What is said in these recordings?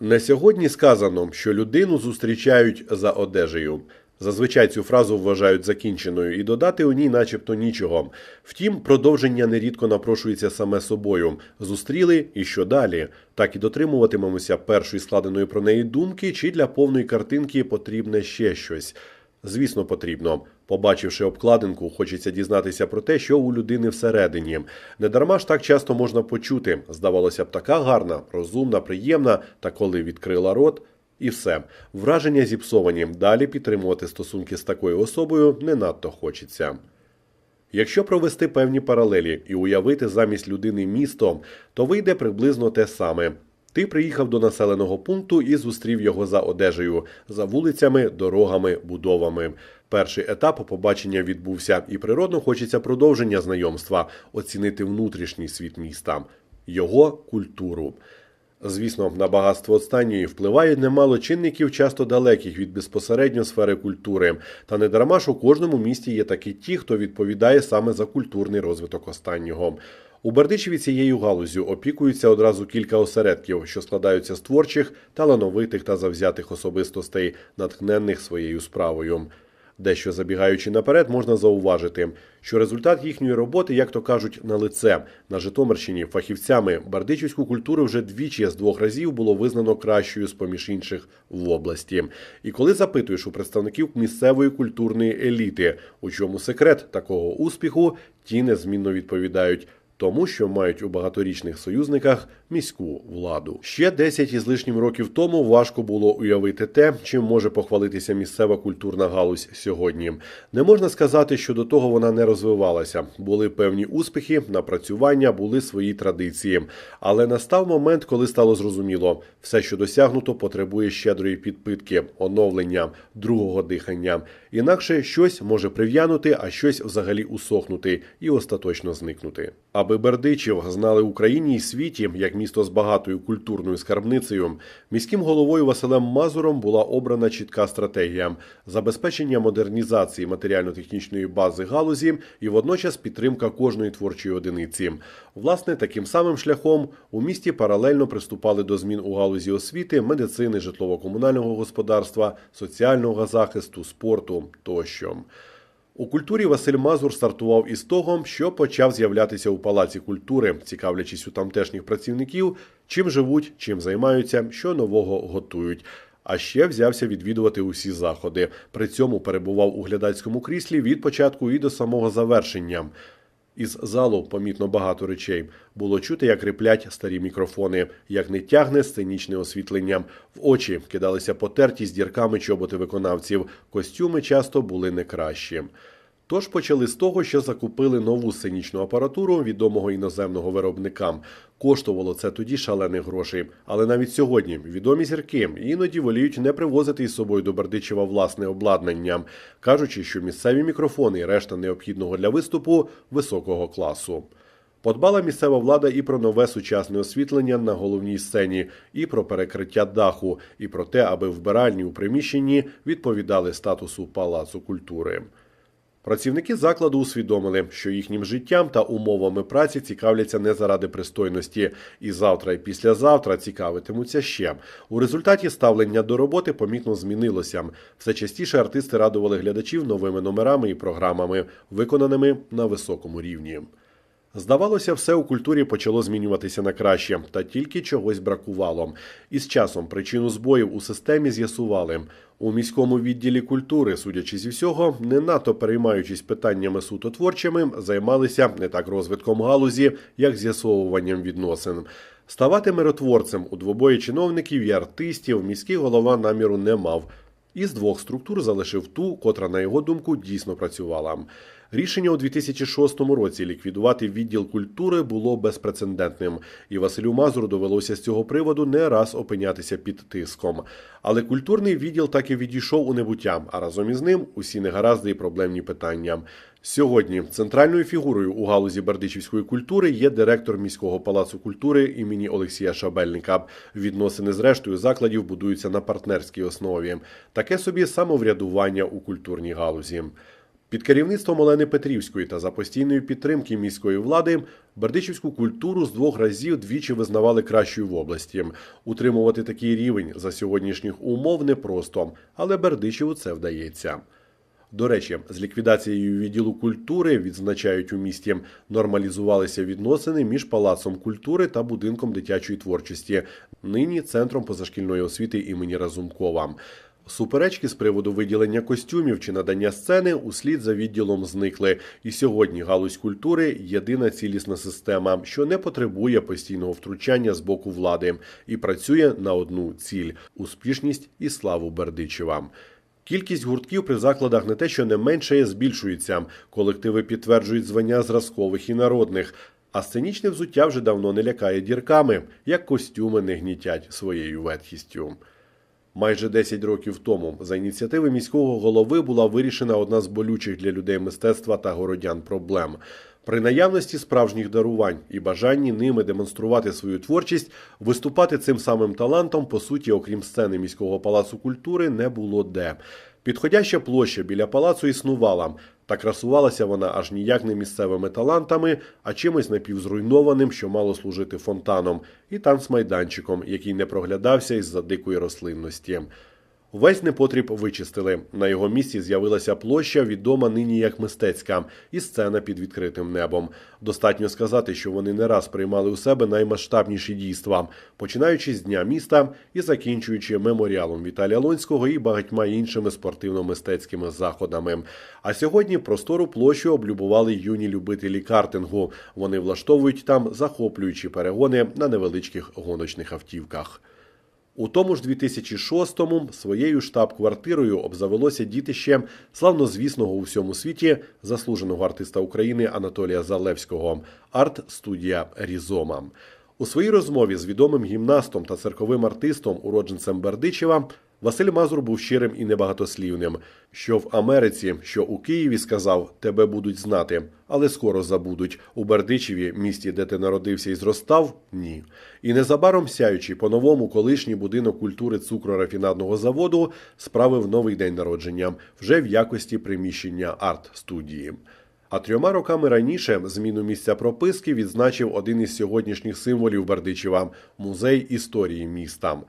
Не сьогодні сказано, що людину зустрічають за одежею. Зазвичай цю фразу вважають закінченою, і додати у ній начебто нічого. Втім, продовження нерідко напрошується саме собою. Зустріли і що далі? Так і дотримуватимемося першої складеної про неї думки, чи для повної картинки потрібне ще щось. Звісно, потрібно. Побачивши обкладинку, хочеться дізнатися про те, що у людини всередині. Недарма ж так часто можна почути. Здавалося б, така гарна, розумна, приємна, та коли відкрила рот. І все, враження зіпсовані. Далі підтримувати стосунки з такою особою не надто хочеться. Якщо провести певні паралелі і уявити замість людини місто, то вийде приблизно те саме. Ти приїхав до населеного пункту і зустрів його за одежею, за вулицями, дорогами, будовами. Перший етап побачення відбувся, і природно хочеться продовження знайомства, оцінити внутрішній світ міста, його культуру. Звісно, на багатство останньої впливають немало чинників, часто далеких від безпосередньо сфери культури. Та не дарма ж у кожному місті є такі ті, хто відповідає саме за культурний розвиток останнього. У Бердичеві цією галузю опікуються одразу кілька осередків, що складаються з творчих, талановитих та завзятих особистостей, натхненних своєю справою. Дещо забігаючи наперед, можна зауважити, що результат їхньої роботи, як то кажуть, на лице на Житомирщині фахівцями бардичівську культуру вже двічі з двох разів було визнано кращою з поміж інших в області. І коли запитуєш у представників місцевої культурної еліти, у чому секрет такого успіху, ті незмінно відповідають. Тому що мають у багаторічних союзниках міську владу. Ще 10 із лишнім років тому важко було уявити те, чим може похвалитися місцева культурна галузь сьогодні. Не можна сказати, що до того вона не розвивалася. Були певні успіхи, напрацювання, були свої традиції. Але настав момент, коли стало зрозуміло, все, що досягнуто, потребує щедрої підпитки, оновлення, другого дихання. Інакше щось може прив'янути, а щось взагалі усохнути і остаточно зникнути. Аби Бердичів знали Україні і світі як місто з багатою культурною скарбницею, міським головою Василем Мазуром була обрана чітка стратегія забезпечення модернізації матеріально-технічної бази галузі і водночас підтримка кожної творчої одиниці. Власне, таким самим шляхом у місті паралельно приступали до змін у галузі освіти, медицини, житлово-комунального господарства, соціального захисту, спорту тощо. У культурі Василь Мазур стартував із того, що почав з'являтися у палаці культури, цікавлячись у тамтешніх працівників, чим живуть, чим займаються, що нового готують. А ще взявся відвідувати усі заходи. При цьому перебував у глядацькому кріслі від початку і до самого завершення. Із залу помітно багато речей. Було чути, як риплять старі мікрофони, як не тягне сценічне освітлення. В очі кидалися потерті з дірками чоботи виконавців. Костюми часто були не кращі. Тож почали з того, що закупили нову сценічну апаратуру відомого іноземного виробника. Коштувало це тоді шалених грошей. Але навіть сьогодні відомі зірки іноді воліють не привозити із собою до Бердичева власне обладнання, кажучи, що місцеві мікрофони і решта необхідного для виступу високого класу. Подбала місцева влада і про нове сучасне освітлення на головній сцені, і про перекриття даху, і про те, аби вбиральні у приміщенні відповідали статусу палацу культури. Працівники закладу усвідомили, що їхнім життям та умовами праці цікавляться не заради пристойності, і завтра і післязавтра цікавитимуться ще. У результаті ставлення до роботи помітно змінилося. Все частіше артисти радували глядачів новими номерами і програмами, виконаними на високому рівні. Здавалося, все у культурі почало змінюватися на краще, та тільки чогось бракувало. І з часом причину збоїв у системі з'ясували. У міському відділі культури, судячи зі всього, не надто переймаючись питаннями суто творчими, займалися не так розвитком галузі, як з'ясовуванням відносин. Ставати миротворцем у двобої чиновників і артистів міський голова наміру не мав. Із двох структур залишив ту, котра, на його думку, дійсно працювала. Рішення у 2006 році ліквідувати відділ культури було безпрецедентним, і Василю Мазуру довелося з цього приводу не раз опинятися під тиском. Але культурний відділ так і відійшов у небуття, а разом із ним усі негаразди і проблемні питання. Сьогодні центральною фігурою у галузі бердичівської культури є директор міського палацу культури імені Олексія Шабельника. Відносини з рештою закладів будуються на партнерській основі. Таке собі самоврядування у культурній галузі. Під керівництвом Олени Петрівської та за постійної підтримки міської влади бердичівську культуру з двох разів двічі визнавали кращою в області. Утримувати такий рівень за сьогоднішніх умов непросто, але Бердичеву це вдається. До речі, з ліквідацією відділу культури відзначають у місті, нормалізувалися відносини між палацом культури та будинком дитячої творчості, нині центром позашкільної освіти імені Разумкова. Суперечки з приводу виділення костюмів чи надання сцени услід за відділом зникли. І сьогодні галузь культури єдина цілісна система, що не потребує постійного втручання з боку влади і працює на одну ціль успішність і славу Бердичева. Кількість гуртків при закладах не те, що не меншає, збільшується. Колективи підтверджують звання зразкових і народних. А сценічне взуття вже давно не лякає дірками, як костюми не гнітять своєю ветхістю. Майже 10 років тому за ініціативи міського голови була вирішена одна з болючих для людей мистецтва та городян проблем. При наявності справжніх дарувань і бажанні ними демонструвати свою творчість, виступати цим самим талантом, по суті, окрім сцени міського палацу культури, не було де. Підходяща площа біля палацу існувала, та красувалася вона аж ніяк не місцевими талантами, а чимось напівзруйнованим, що мало служити фонтаном, і танцмайданчиком, який не проглядався із-за дикої рослинності. Весь непотріб вичистили. На його місці з'явилася площа, відома нині як мистецька, і сцена під відкритим небом. Достатньо сказати, що вони не раз приймали у себе наймасштабніші дійства, починаючи з дня міста і закінчуючи меморіалом Віталія Лонського і багатьма іншими спортивно-мистецькими заходами. А сьогодні простору площу облюбували юні любителі картингу. Вони влаштовують там захоплюючі перегони на невеличких гоночних автівках. У тому ж 2006-му своєю штаб-квартирою обзавелося дітище славнозвісного у всьому світі заслуженого артиста України Анатолія Залевського, арт-студія Різома. У своїй розмові з відомим гімнастом та цирковим артистом, уродженцем Бердичева, Василь Мазур був щирим і небагатослівним. Що в Америці, що у Києві сказав, тебе будуть знати, але скоро забудуть. У Бердичеві, місті, де ти народився і зростав, ні. І незабаром сяючий по-новому колишній будинок культури цукрорафінадного заводу справив новий день народження вже в якості приміщення арт-студії. А трьома роками раніше зміну місця прописки відзначив один із сьогоднішніх символів Бердичева музей історії міста.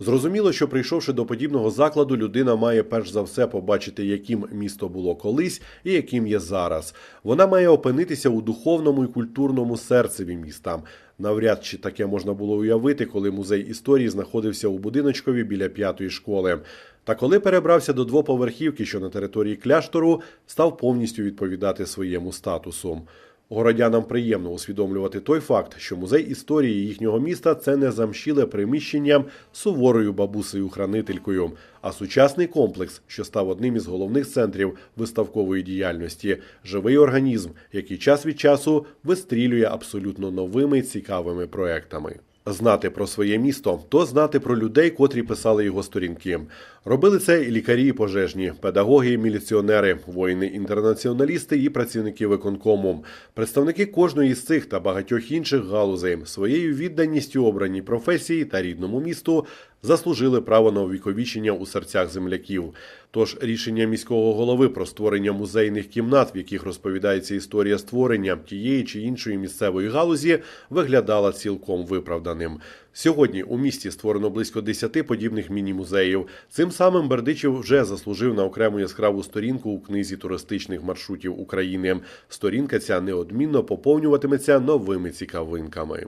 Зрозуміло, що прийшовши до подібного закладу, людина має перш за все побачити, яким місто було колись і яким є зараз. Вона має опинитися у духовному і культурному серцеві міста. Навряд чи таке можна було уявити, коли музей історії знаходився у будиночкові біля п'ятої школи. Та коли перебрався до двоповерхівки, що на території кляштору, став повністю відповідати своєму статусу. Городянам приємно усвідомлювати той факт, що музей історії їхнього міста це не замщіле приміщення суворою бабусею-хранителькою, а сучасний комплекс, що став одним із головних центрів виставкової діяльності, живий організм, який час від часу вистрілює абсолютно новими цікавими проектами. Знати про своє місто то знати про людей, котрі писали його сторінки. Робили це і лікарі, і пожежні, педагоги, і міліціонери, воїни-інтернаціоналісти і працівники виконкому. Представники кожної з цих та багатьох інших галузей своєю відданістю обраній професії та рідному місту заслужили право на увіковічення у серцях земляків. Тож рішення міського голови про створення музейних кімнат, в яких розповідається історія створення тієї чи іншої місцевої галузі, виглядала цілком виправданим. Сьогодні у місті створено близько 10 подібних міні-музеїв. Цим самим Бердичев вже заслужив на окрему яскраву сторінку у книзі туристичних маршрутів України. Сторінка ця неодмінно поповнюватиметься новими цікавинками.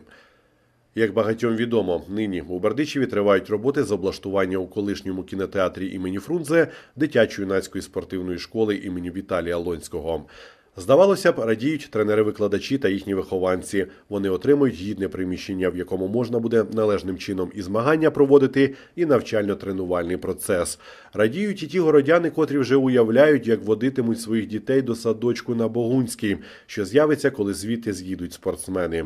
Як багатьом відомо, нині у Бердичеві тривають роботи з облаштування у колишньому кінотеатрі імені Фрунзе дитячо-юнацької спортивної школи імені Віталія Лонського. Здавалося б, радіють тренери-викладачі та їхні вихованці. Вони отримують гідне приміщення, в якому можна буде належним чином і змагання проводити, і навчально-тренувальний процес. Радіють і ті городяни, котрі вже уявляють, як водитимуть своїх дітей до садочку на Богунській, що з'явиться, коли звідти з'їдуть спортсмени.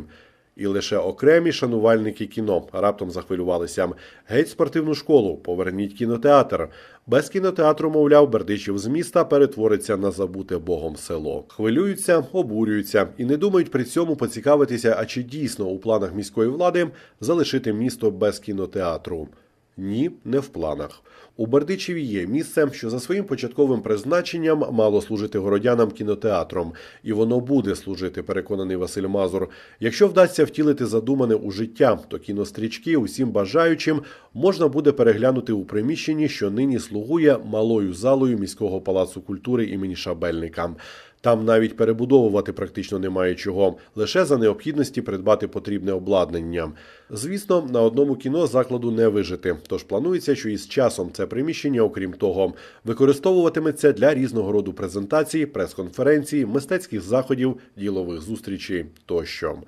І лише окремі шанувальники кіно раптом захвилювалися. Геть спортивну школу, поверніть кінотеатр. Без кінотеатру, мовляв, Бердичів з міста перетвориться на забуте богом село. Хвилюються, обурюються і не думають при цьому поцікавитися, а чи дійсно у планах міської влади залишити місто без кінотеатру. Ні, не в планах. У Бердичеві є місце, що за своїм початковим призначенням мало служити городянам кінотеатром, і воно буде служити, переконаний Василь Мазур. Якщо вдасться втілити задумане у життя, то кінострічки усім бажаючим можна буде переглянути у приміщенні, що нині слугує малою залою міського палацу культури імені Шабельника. Там навіть перебудовувати практично немає чого, лише за необхідності придбати потрібне обладнання. Звісно, на одному кіно закладу не вижити. Тож планується, що із часом це приміщення, окрім того, використовуватиметься для різного роду презентацій, прес-конференцій, мистецьких заходів, ділових зустрічей тощо.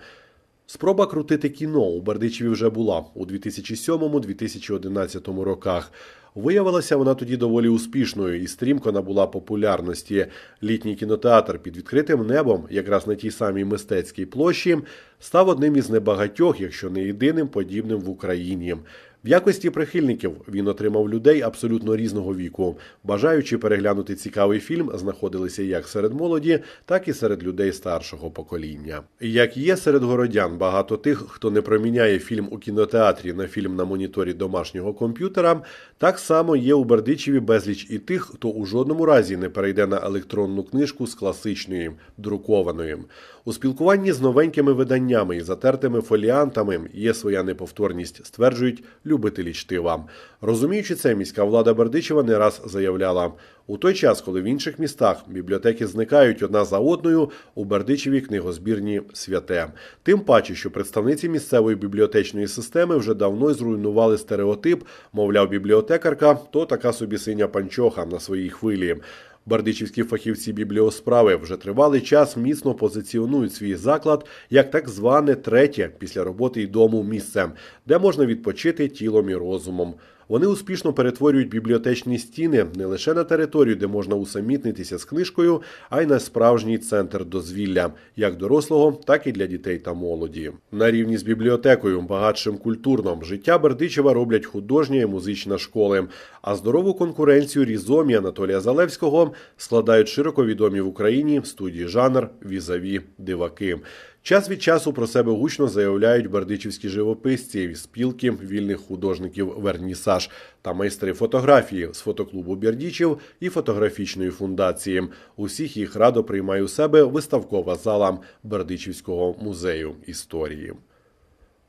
Спроба крутити кіно у Бердичеві вже була у 2007-2011 роках. Виявилася вона тоді доволі успішною і стрімко набула популярності. Літній кінотеатр під відкритим небом, якраз на тій самій мистецькій площі, став одним із небагатьох, якщо не єдиним подібним в Україні. В якості прихильників він отримав людей абсолютно різного віку. Бажаючи переглянути цікавий фільм, знаходилися як серед молоді, так і серед людей старшого покоління. Як є серед городян багато тих, хто не проміняє фільм у кінотеатрі на фільм на моніторі домашнього комп'ютера, так само є у Бердичеві безліч і тих, хто у жодному разі не перейде на електронну книжку з класичної друкованої. У спілкуванні з новенькими виданнями і затертими фоліантами є своя неповторність, стверджують любителі чтива. Розуміючи це, міська влада Бердичева не раз заявляла. У той час, коли в інших містах бібліотеки зникають одна за одною, у Бердичеві книгозбірні святе. Тим паче, що представниці місцевої бібліотечної системи вже давно зруйнували стереотип, мовляв, бібліотекарка то така собі синя панчоха на своїй хвилі. Бардичівські фахівці бібліосправи вже тривалий час міцно позиціонують свій заклад як так зване третє після роботи й дому місце, де можна відпочити тілом і розумом. Вони успішно перетворюють бібліотечні стіни не лише на територію, де можна усамітнитися з книжкою, а й на справжній центр дозвілля, як дорослого, так і для дітей та молоді. На рівні з бібліотекою, багатшим культурно, життя Бердичева роблять художня і музична школи, а здорову конкуренцію різомі Анатолія Залевського складають широко відомі в Україні студії жанр, візаві, диваки. Час від часу про себе гучно заявляють бердичівські живописці, спілки вільних художників Вернісаж та майстри фотографії з фотоклубу Бердічів і фотографічної фундації. Усіх їх радо приймає у себе виставкова зала Бердичівського музею історії.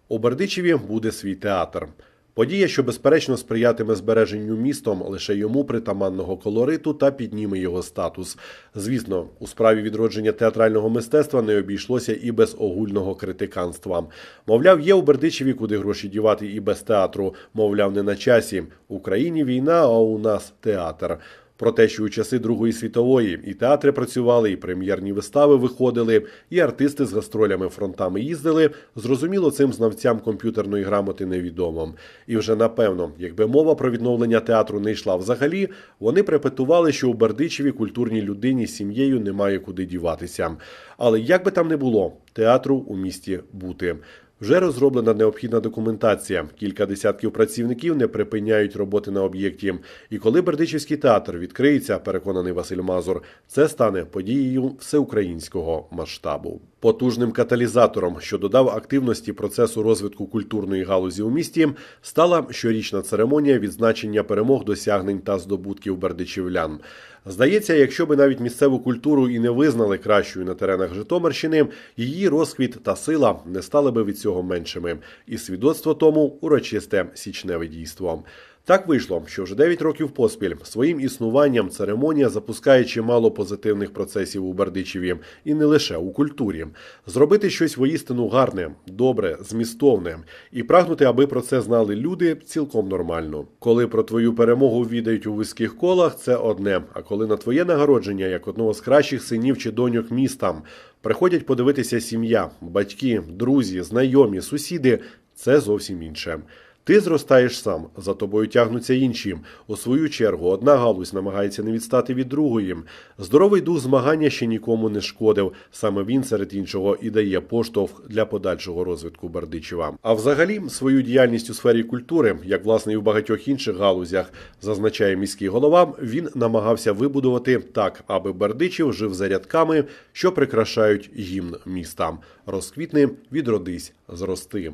У Бердичеві буде свій театр. Подія, що безперечно сприятиме збереженню містом лише йому притаманного колориту та підніме його статус. Звісно, у справі відродження театрального мистецтва не обійшлося і без огульного критиканства. Мовляв, є у Бердичеві куди гроші дівати і без театру. Мовляв, не на часі. В Україні війна, а у нас театр. Про те, що у часи Другої світової і театри працювали, і прем'єрні вистави виходили, і артисти з гастролями фронтами їздили, зрозуміло, цим знавцям комп'ютерної грамоти невідомо. І вже напевно, якби мова про відновлення театру не йшла взагалі, вони препетували, що у Бердичеві культурній людині з сім'єю немає куди діватися. Але як би там не було, театру у місті бути. Вже розроблена необхідна документація. Кілька десятків працівників не припиняють роботи на об'єкті. І коли Бердичівський театр відкриється, переконаний Василь Мазур, це стане подією всеукраїнського масштабу. Потужним каталізатором, що додав активності процесу розвитку культурної галузі у місті, стала щорічна церемонія відзначення перемог, досягнень та здобутків бердичівлян. Здається, якщо би навіть місцеву культуру і не визнали кращою на теренах Житомирщини, її розквіт та сила не стали би від цього меншими. І свідоцтво тому урочисте січневе дійство. Так вийшло, що вже 9 років поспіль своїм існуванням церемонія запускає чимало позитивних процесів у Бердичеві, і не лише у культурі. Зробити щось воїстину гарне, добре, змістовне і прагнути, аби про це знали люди, цілком нормально. Коли про твою перемогу відають у вузьких колах, це одне. А коли на твоє нагородження, як одного з кращих синів чи доньок міста, приходять подивитися сім'я, батьки, друзі, знайомі, сусіди, це зовсім інше. Ти зростаєш сам, за тобою тягнуться інші. У свою чергу, одна галузь намагається не відстати від другої. Здоровий дух змагання ще нікому не шкодив. Саме він серед іншого і дає поштовх для подальшого розвитку Бердичева. А взагалі, свою діяльність у сфері культури, як власне і в багатьох інших галузях, зазначає міський голова, він намагався вибудувати так, аби Бердичів жив за рядками, що прикрашають гімн міста. Розквітни, відродись, зрости.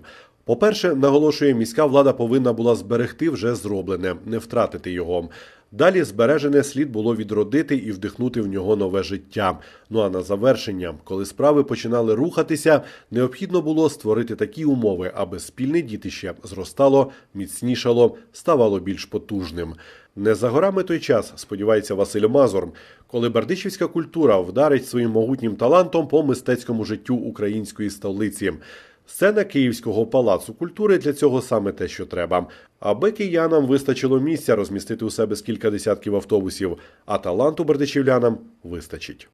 По-перше, наголошує, міська влада повинна була зберегти вже зроблене, не втратити його. Далі збережене слід було відродити і вдихнути в нього нове життя. Ну а на завершення, коли справи починали рухатися, необхідно було створити такі умови, аби спільне дітище зростало, міцнішало, ставало більш потужним. Не за горами той час, сподівається Василь Мазур, коли бердичівська культура вдарить своїм могутнім талантом по мистецькому життю української столиці. Сцена Київського палацу культури для цього саме те, що треба. Аби киянам вистачило місця розмістити у себе з кілька десятків автобусів, а таланту бердичівлянам вистачить.